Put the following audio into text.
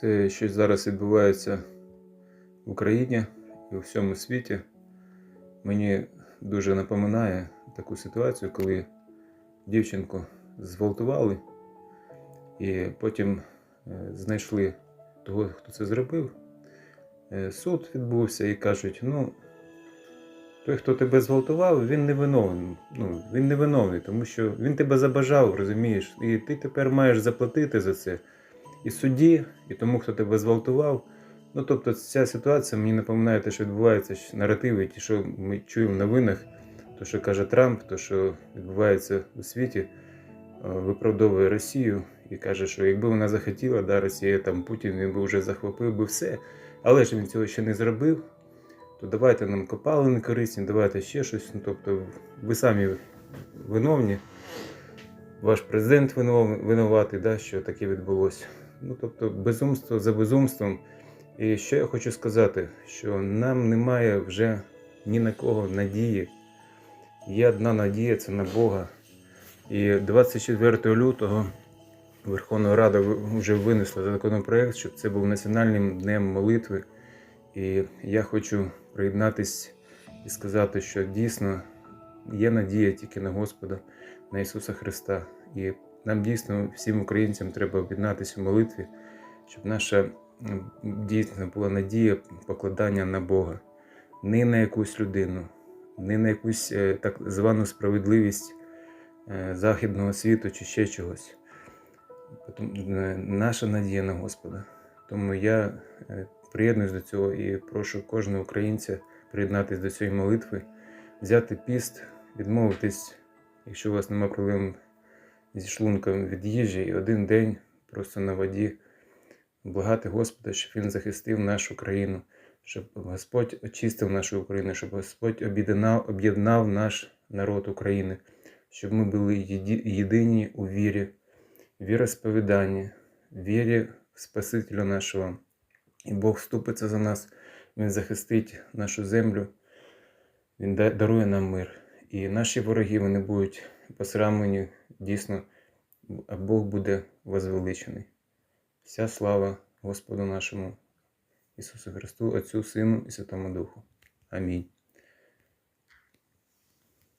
Це щось зараз відбувається в Україні і у всьому світі. Мені дуже напоминає таку ситуацію, коли дівчинку зґвалтували, і потім е, знайшли того, хто це зробив. Е, Суд відбувся і кажуть: ну, той, хто тебе зґвалтував, він не. Ну, він не виновний, тому що він тебе забажав, розумієш, і ти тепер маєш заплатити за це і судді, і тому, хто тебе зґвалтував. Ну, тобто, ця ситуація мені напоминає те, що відбувається наративи, ті, що ми чуємо в новинах, то, що каже Трамп, то, що відбувається у світі, е, виправдовує Росію і каже, що якби вона захотіла, да, Росія там Путін він би вже захопив би все, але ж він цього ще не зробив. То давайте нам копалини корисні, давайте ще щось. Ну, тобто, ви самі виновні, ваш президент винуватий, да, що таке відбулося. Ну, тобто, безумство за безумством. І що я хочу сказати, що нам немає вже ні на кого надії. Є одна надія це на Бога. І 24 лютого Верховна Рада вже винесла законопроект, щоб це був національним днем молитви. І я хочу приєднатись і сказати, що дійсно є надія тільки на Господа, на Ісуса Христа. І нам дійсно, всім українцям, треба об'єднатися в молитві, щоб наша дійсно була надія покладання на Бога, не на якусь людину, не на якусь е, так звану справедливість е, західного світу чи ще чогось. Е, Наша надія на Господа. Тому я приєднуюсь до цього і прошу кожного українця приєднатися до цієї молитви, взяти піст, відмовитись, якщо у вас немає проблем зі шлунком від їжі, і один день просто на воді благати Господа, щоб Він захистив нашу країну, щоб Господь очистив нашу Україну, щоб Господь об'єднав, наш народ України, щоб ми були єдині у вірі, віросповіданні, вірі в Спасителя нашого. І Бог вступиться за нас, Він захистить нашу землю, Він дарує нам мир. І наші вороги вони будуть посрамлені дійсно, а Бог буде возвеличений. Вся слава Господу нашому Ісусу Христу, Отцю, Сину і Святому Духу. Амінь.